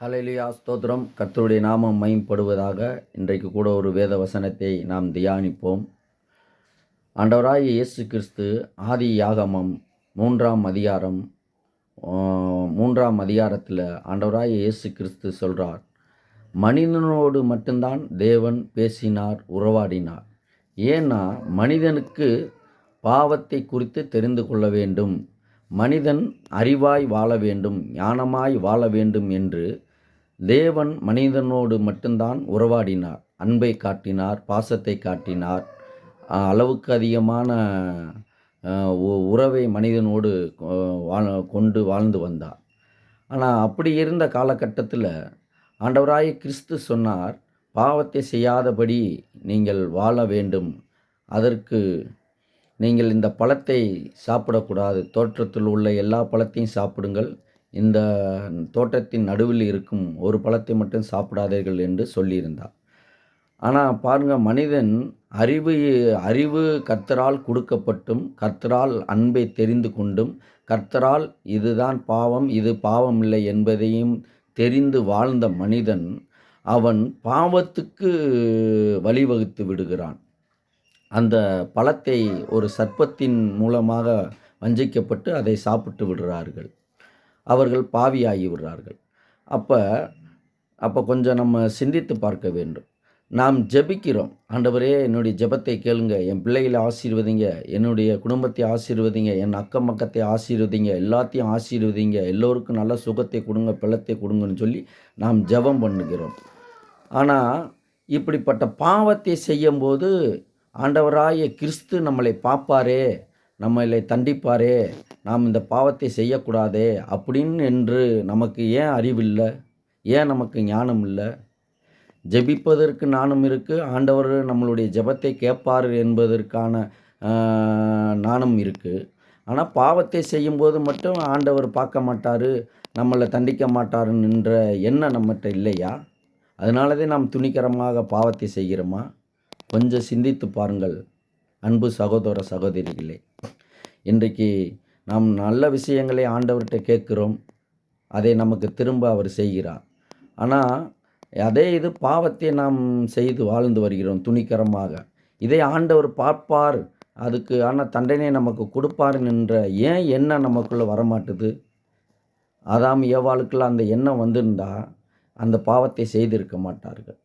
ஹலலியா ஸ்தோத்திரம். கர்த்தருடைய நாமம் மயம்படுவதாக இன்றைக்கு கூட ஒரு வேத வசனத்தை நாம் தியானிப்போம். ஆண்டவராய் இயேசு கிறிஸ்து ஆதி யாகமம் மூன்றாம் அதிகாரம் மூன்றாம் அதிகாரத்தில் ஆண்டவராய் இயேசு கிறிஸ்து சொல்கிறார் மனிதனோடு மட்டும்தான் தேவன் பேசினார் உறவாடினார். ஏன்னா மனிதனுக்கு பாவத்தை குறித்து தெரிந்து கொள்ள வேண்டும். மனிதன் அறிவாய் வாழ வேண்டும் ஞானமாய் வாழ வேண்டும் என்று தேவன் மனிதனோடு மட்டும்தான் உறவாடினார். அன்பை காட்டினார் பாசத்தை காட்டினார். அளவுக்கு அதிகமான உ- உறவை மனிதனோடு வாழ கொண்டு வாழ்ந்து வந்தார். ஆனால் அப்படி இருந்த காலகட்டத்தில் ஆண்டவராய கிறிஸ்து சொன்னார் பாவத்தை செய்யாதபடி நீங்கள் வாழ வேண்டும். அதற்கு நீங்கள் இந்த பழத்தை சாப்பிடக்கூடாது. தோற்றத்தில் உள்ள எல்லா பழத்தையும் சாப்பிடுங்கள். இந்த தோட்டத்தின் நடுவில் இருக்கும் ஒரு பழத்தை மட்டும் சாப்பிடாதீர்கள் என்று சொல்லியிருந்தார். ஆனால் பாருங்கள் மனிதன் அறிவு அறிவு கர்த்தரால் கொடுக்கப்பட்டும் கர்த்தரால் அன்பை தெரிந்து கொண்டும் கர்த்தரால் இதுதான் பாவம் இது பாவம் இல்லை என்பதையும் தெரிந்து வாழ்ந்த மனிதன் அவன் பாவத்துக்கு வழிவகுத்து விடுகிறான். அந்த பழத்தை ஒரு சர்ப்பத்தின் மூலமாக வஞ்சிக்கப்பட்டு அதை சாப்பிட்டு விடுறார்கள் அவர்கள் பாவியாகி விடுறார்கள். அப்போ அப்போ கொஞ்சம் நம்ம சிந்தித்து பார்க்க வேண்டும். நாம் ஜெபிக்கிறோம். ஆண்டவரே என்னுடைய ஜெபத்தை கேளுங்க. என் பிள்ளைகளை ஆசீர்வதிங்க. என்னுடைய குடும்பத்தை ஆசீர்வதிங்க. என் அக்கம் பக்கத்தை ஆசீர்வதிங்க. எல்லாத்தையும் ஆசீர்வதிங்க. எல்லோருக்கும் நல்ல சுகத்தை கொடுங்க பிள்ளத்தை கொடுங்கன்னு சொல்லி நாம் ஜெபம் பண்ணுகிறோம். ஆனால் இப்படிப்பட்ட பாவத்தை செய்யும்போது ஆண்டவராய கிறிஸ்து நம்மளை பார்ப்பாரே நம்மளை தண்டிப்பாரே நாம் இந்த பாவத்தை செய்யக்கூடாதே அப்படின்னு என்று நமக்கு ஏன் அறிவில்லை? ஏன் நமக்கு ஞானம் இல்லை? ஜெபிப்பதற்கு நாணம் இருக்குது ஆண்டவர் நம்மளுடைய ஜெபத்தை கேட்பார் என்பதற்கான நாணம் இருக்குது ஆனால் பாவத்தை செய்யும்போது மட்டும் ஆண்டவர் பார்க்க மாட்டார் நம்மளை தண்டிக்க மாட்டாருன்ற எண்ணம் நம்மகிட்ட இல்லையா? அதனாலதே நாம் துணிகரமாக பாவத்தை செய்கிறோமா? கொஞ்சம் சிந்தித்து பாருங்கள். அன்பு சகோதர சகோதரிகளே இன்றைக்கு நாம் நல்ல விஷயங்களை ஆண்டவர்கிட்ட கேட்குறோம் அதை நமக்கு திரும்ப அவர் செய்கிறார். ஆனால் அதே இது பாவத்தை நாம் செய்து வாழ்ந்து வருகிறோம் துணிக்கரமாக இதை ஆண்டவர் பார்ப்பார் அதுக்கு ஆனால் தண்டனை நமக்கு கொடுப்பார் என்ற ஏன் எண்ணம் நமக்குள்ளே வரமாட்டுது? அதாம் ஏவாளுக்குள்ள அந்த எண்ணம் வந்திருந்தா அந்த பாவத்தை செய்திருக்க மாட்டார்கள்.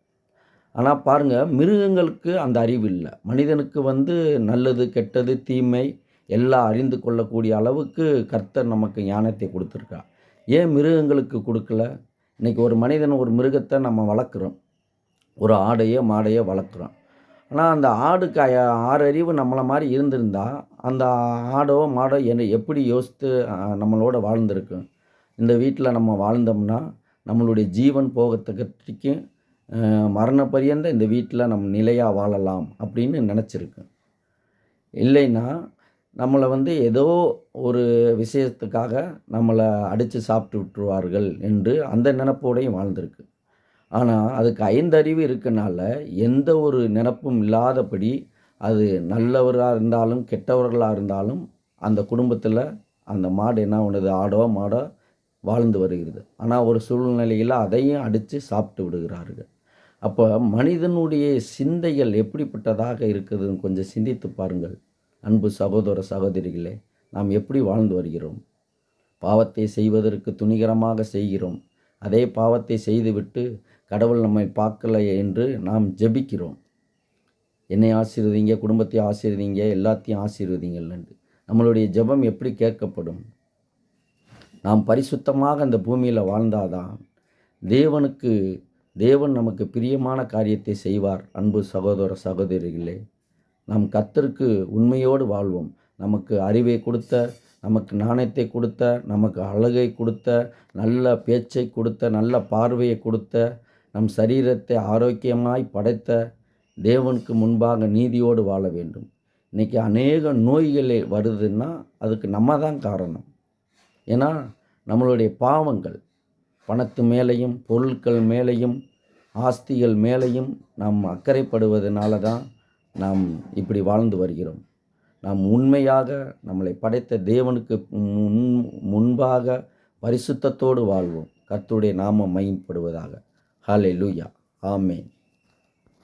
ஆனால் பாருங்கள் மிருகங்களுக்கு அந்த அறிவு இல்லை. மனிதனுக்கு வந்து நல்லது கெட்டது தீமை எல்லாம் அறிந்து கொள்ளக்கூடிய அளவுக்கு கர்த்தர் நமக்கு ஞானத்தை கொடுத்துருக்கா. ஏன் மிருகங்களுக்கு கொடுக்கல? இன்றைக்கி ஒரு மனிதன் ஒரு மிருகத்தை நம்ம வளர்க்குறோம். ஒரு ஆடையோ மாடையோ வளர்க்குறோம். ஆனால் அந்த ஆடுக்கு ஆறறிவு ஆறு அறிவு நம்மளை மாதிரி இருந்திருந்தால் அந்த ஆடோ மாடோ என்ன எப்படி யோசித்து நம்மளோட வாழ்ந்திருக்கும் இந்த வீட்டில் நம்ம வாழ்ந்தோம்னா நம்மளுடைய ஜீவன் போகத்துக்கு மரண பரியந்த இந்த வீட்டில் நம்ம நிலையாக வாழலாம் அப்படின்னு நினச்சிருக்கு. இல்லைன்னா நம்மளை வந்து ஏதோ ஒரு விஷயத்துக்காக நம்மளை அடித்து சாப்பிட்டு விட்டுருவார்கள் என்று அந்த நினப்போடையும் வாழ்ந்திருக்கு. ஆனால் அதுக்கு ஐந்தறிவு இருக்கனால எந்த ஒரு நினப்பும் இல்லாதபடி அது நல்லவராக இருந்தாலும் கெட்டவர்களாக இருந்தாலும் அந்த குடும்பத்தில் அந்த மாடு என்ன பண்ணுது? ஆடோ மாடோ வாழ்ந்து வருகிறது. ஆனால் ஒரு சூழ்நிலையில் அதையும் அடித்து சாப்பிட்டு விடுகிறார்கள். அப்போ மனிதனுடைய சிந்தைகள் எப்படிப்பட்டதாக இருக்குதுன்னு கொஞ்சம் சிந்தித்து பாருங்கள். அன்பு சகோதர சகோதரிகளே நாம் எப்படி வாழ்ந்து வருகிறோம்? பாவத்தை செய்வதற்கு துணிகரமாக செய்கிறோம். அதே பாவத்தை செய்துவிட்டு கடவுள் நம்மை பார்க்கலை என்று நாம் ஜெபிக்கிறோம். என்னை ஆசீர்வதிங்க குடும்பத்தை ஆசீர்வதிங்க எல்லாத்தையும் ஆசீர்வதிங்கள்னு நம்மளுடைய ஜெபம் எப்படி கேட்கப்படும்? நாம் பரிசுத்தமாக அந்த பூமியில் வாழ்ந்தாதான் தேவனுக்கு தேவன் நமக்கு பிரியமான காரியத்தை செய்வார் அன்பு சகோதர சகோதரிகளே. நாம் கத்தருக்கு உண்மையோடு வாழ்வோம். நமக்கு அறிவை கொடுத்த நமக்கு நாணயத்தை கொடுத்த நமக்கு அழகை கொடுத்த நல்ல பேச்சை கொடுத்த நல்ல பார்வையை கொடுத்த நம் சரீரத்தை ஆரோக்கியமாய் படைத்த தேவனுக்கு முன்பாக நீதியோடு வாழ வேண்டும். இன்றைக்கி அநேக நோய்கள் வருதுன்னா அதுக்கு நம்ம தான் காரணம். ஏன்னா நம்மளுடைய பாவங்கள் பணத்து மேலேயும் பொருட்கள் மேலேயும் ஆஸ்திகள் மேலேயும் நாம் அக்கறைப்படுவதனால தான் நாம் இப்படி வாழ்ந்து வருகிறோம். நாம் உண்மையாக நம்மளை படைத்த தேவனுக்கு முன் முன்பாக பரிசுத்தத்தோடு வாழ்வோம். கர்த்தருடைய நாமம் மையப்படுவதாக லூயா ஆமேன்